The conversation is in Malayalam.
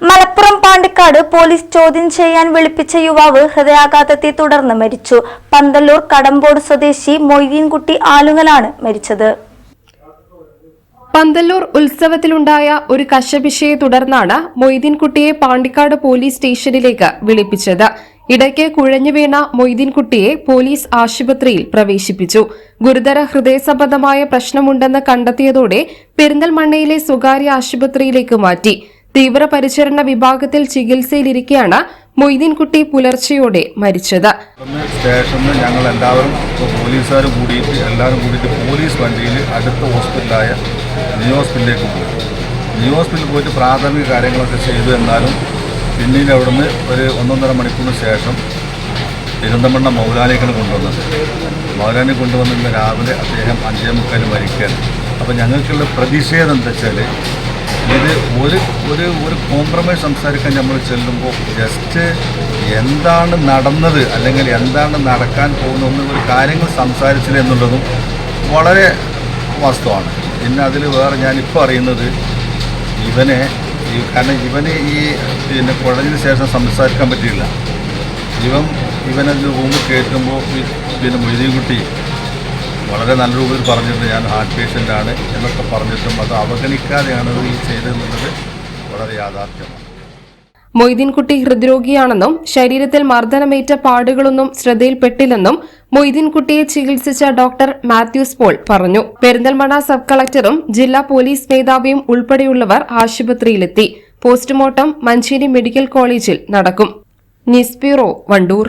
മലപ്പുറം പാണ്ടിക്കാട് പോലീസ് ചോദ്യം ചെയ്യാൻ വിളിപ്പിച്ച യുവാവ് ഹൃദയാഘാതത്തെ തുടർന്ന് മരിച്ചു. പന്തല്ലൂർ കടമ്പോട് സ്വദേശി മൊയ്തീൻകുട്ടി ആലുങ്ങലാണ് മരിച്ചത്. പന്തല്ലൂർ ഉത്സവത്തിലുണ്ടായ ഒരു കശപിശയെ തുടർന്നാണ് മൊയ്തീൻകുട്ടിയെ പാണ്ടിക്കാട് പോലീസ് സ്റ്റേഷനിലേക്ക് വിളിപ്പിച്ചത്. ഇടയ്ക്ക് കുഴഞ്ഞു വീണ മൊയ്തീൻകുട്ടിയെ പോലീസ് ആശുപത്രിയിൽ പ്രവേശിപ്പിച്ചു. ഗുരുതര ഹൃദയസംബന്ധമായ പ്രശ്നമുണ്ടെന്ന് കണ്ടെത്തിയതോടെ പെരിന്തൽമണ്ണയിലെ സ്വകാര്യ ആശുപത്രിയിലേക്ക് മാറ്റി. തീവ്രപരിചരണ വിഭാഗത്തിൽ ചികിത്സയിലിരിക്കെയാണ് മൊയ്തീൻകുട്ടി പുലർച്ചെയോടെ മരിച്ചത്. സ്റ്റേഷനിൽ ഞങ്ങൾ എല്ലാവരും പോലീസുകാർ കൂടിയിട്ട് എല്ലാവരും കൂടിയിട്ട് പോലീസ് വണ്ടിയിൽ അടുത്ത ഹോസ്പിറ്റലായ ന്യൂ ഹോസ്പിറ്റലിലേക്ക് പോയി. ന്യൂ ഹോസ്പിറ്റലിൽ പോയിട്ട് പ്രാഥമിക കാര്യങ്ങളൊക്കെ ചെയ്തു എന്നാലും പിന്നീട് അവിടുന്ന് ഒരു ഒന്നൊന്നര മണിക്കൂറിന് ശേഷം തിരുവനന്തപുരം മൗലാലിക്കാണ് കൊണ്ടുവന്നത്. മൗലാലി കൊണ്ടുവന്നിരുന്ന രാവിലെ അദ്ദേഹം അഞ്ചേ മുക്കാൽ മരിക്കുകയാണ് അപ്പോൾ ഞങ്ങൾക്കുള്ള പ്രതിഷേധം എന്താ വെച്ചാൽ ഇത് ഒരു ഒരു ഒരു കോംപ്രമൈസ് സംസാരിക്കാൻ നമ്മൾ ചെല്ലുമ്പോൾ ജസ്റ്റ് എന്താണ് നടന്നത് അല്ലെങ്കിൽ എന്താണ് നടക്കാൻ പോകുന്ന ഒരു കാര്യങ്ങൾ സംസാരിച്ചില്ല എന്നുള്ളതും വളരെ വാസ്തവമാണ്. പിന്നെ അതിൽ വേറെ ഞാനിപ്പോൾ അറിയുന്നത് ഇവനെ ഈ കാരണം ഇവന് ഈ പിന്നെ കുഴഞ്ഞതിന് ശേഷം സംസാരിക്കാൻ പറ്റിയില്ല. ഇവൻ ഇവനത് റൂമിൽ കയറ്റുമ്പോൾ ഈ പിന്നെ മൊയ്തീൻകുട്ടി വളരെ നല്ല രൂപത്തിൽ പറഞ്ഞിട്ട് ഞാൻ ഹാർട്ട് ആണ് എന്നൊക്കെ പറഞ്ഞിട്ടും അത് അവഗണിക്കാതെയാണ് ഈ ചെയ്തതെന്നുള്ളത് വളരെ യാഥാർത്ഥ്യമാണ്. മൊയ്തീൻകുട്ടി ഹൃദ്രോഗിയാണെന്നും ശരീരത്തിൽ മർദ്ദനമേറ്റ പാടുകളൊന്നും ശ്രദ്ധയിൽപ്പെട്ടില്ലെന്നും മൊയ്തീൻകുട്ടിയെ ചികിത്സിച്ച ഡോക്ടർ മാത്യൂസ് പോൾ പറഞ്ഞു. പെരിന്തൽമണ്ണ സബ് കളക്ടറും ജില്ലാ പോലീസ് മേധാവിയും ഉൾപ്പെടെയുള്ളവർ ആശുപത്രിയിലെത്തി. പോസ്റ്റ്മോർട്ടം മഞ്ചേരി മെഡിക്കൽ കോളേജിൽ നടക്കും. News bureau Wandoor.